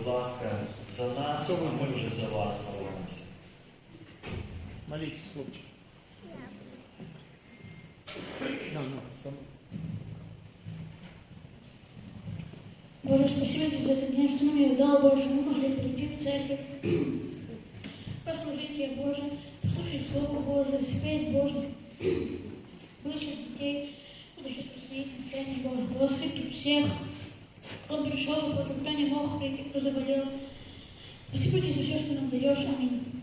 будь ласка, за нас, а ми вже за вас молимося. Молитесь, хлопчик. На, сам. Боже, спасибо тебе за этот день, что нам дал, Боже, что мы могли прийти в церковь, послужить Тебе, Боже, послушать Слово Божие, спеть, Боже, вышить детей, спасителей, сцене, Боже, благослови тут всех, кто пришел, Боже, кто не мог прийти, кто заболел. Спасибо Тебе за все, что нам даешь. Аминь.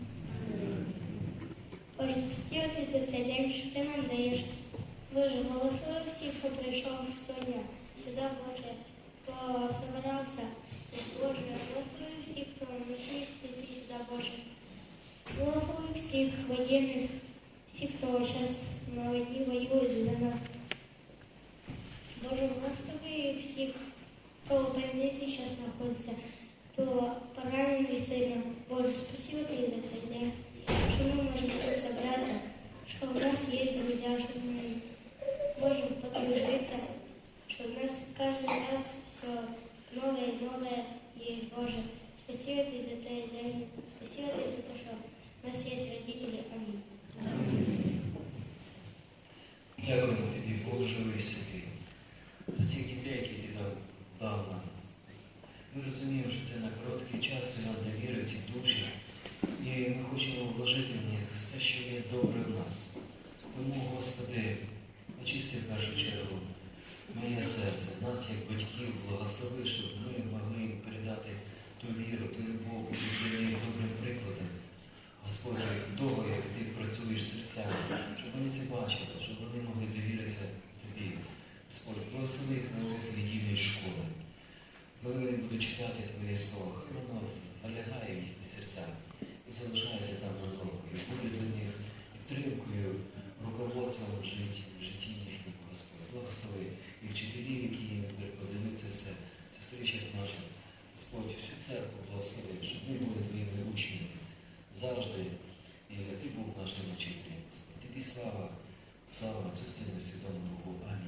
Боже, спасибо Ти за цей день, що ти нам даєш. Боже, благослови всіх, хто прийшов сьогодні сюди, Боже, хто собирався. Боже, благослови всіх, хто не сміг прийти сюди, Боже. Благослови всіх воєнних, всіх, хто зараз на війні воює за нас. зараз знаходиться, хто поранений сильно. Боже, спасибо Тобі за цей день что мы можем тут собраться, что у нас есть друзья, что мы можем подружиться, что у нас каждый раз все новое и новое есть, Боже. Спасибо Тебе за этот день, спасибо Тебе за то, что у нас есть родители. Аминь. Дякуємо тобі, Бог живий святий, за цих дітей, які ти дав, дав нам. Ми розуміємо, що це на короткий час нам довірив ці душі, і ми хочемо вложити в них все, що є добре в нас. Тому, Господи, очисти в першу чергу моє серце, нас як батьків, благослови, щоб ми могли передати ту віру, ту любов, для них добрим прикладом. Господи, того, як ти працюєш з серцями, щоб вони це бачили, щоб вони відчувати твоє слово, хай воно полягає їхні серця і залишається там додовою, буде до них підтримкою, руководством в житті, в житті їхнього Господи. Благослови і вчителів, які подивляться це, сестричок наших, Господь, всю церкву благослови, щоб ми були твоїми учнями завжди. І ти був нашим учителем. Тобі слава, слава, цю сину Святому Богу. Амінь.